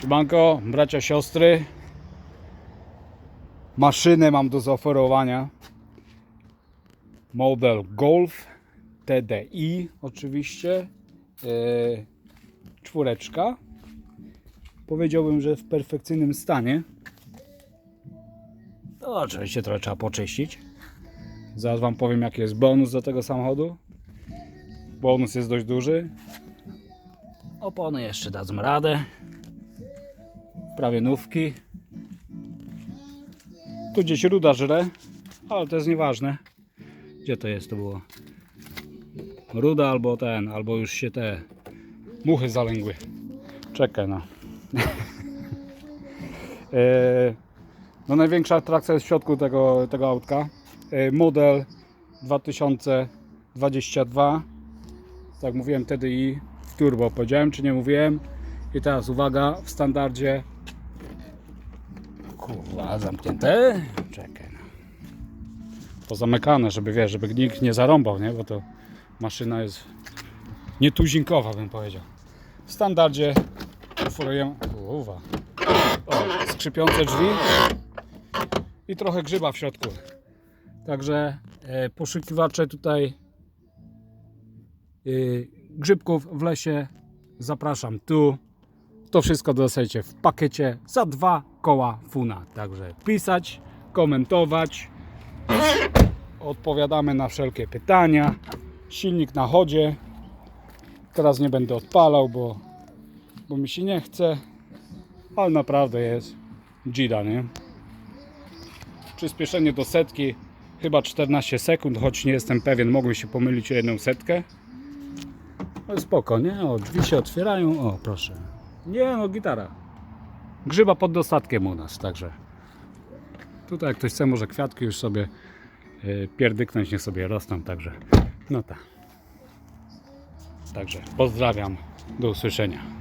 Siemanko, bracia, siostry. Maszynę mam do zaoferowania. Model Golf TDI oczywiście. Yy, czwóreczka. Powiedziałbym, że w perfekcyjnym stanie. No, oczywiście trochę trzeba poczyścić. Zaraz Wam powiem jaki jest bonus do tego samochodu. Bonus jest dość duży. Opony jeszcze dadzą radę. Prawie nówki. Tu gdzieś ruda żre, ale to jest nieważne. Gdzie to jest? To było ruda albo ten, albo już się te muchy zalęgły. Czekaj no. E, no największa atrakcja jest w środku tego, tego autka. E, Model 2022. Tak mówiłem TDI turbo. Powiedziałem czy nie mówiłem? I teraz uwaga, w standardzie Kurwa, zamknięte? Czekaj. no. Pozamykane, żeby wiesz, żeby nikt nie zarąbał, nie? Bo to maszyna jest nietuzinkowa, bym powiedział. W standardzie. Kurwa. O, skrzypiące drzwi i trochę grzyba w środku. Także e, poszukiwacze tutaj e, grzybków w lesie zapraszam tu. To wszystko dostajecie w pakiecie za dwa koła funa. Także pisać, komentować. Odpowiadamy na wszelkie pytania. Silnik na chodzie. Teraz nie będę odpalał, bo, bo mi się nie chce. Ale naprawdę jest Gida, nie? Przyspieszenie do setki chyba 14 sekund, choć nie jestem pewien, mogłem się pomylić o jedną setkę. No spoko, nie? O, drzwi się otwierają. O, proszę. Nie, no gitara. Grzyba pod dostatkiem u nas, także. Tutaj jak ktoś chce, może kwiatki już sobie yy, pierdyknąć, niech sobie rosną, także. No tak. Także pozdrawiam. Do usłyszenia.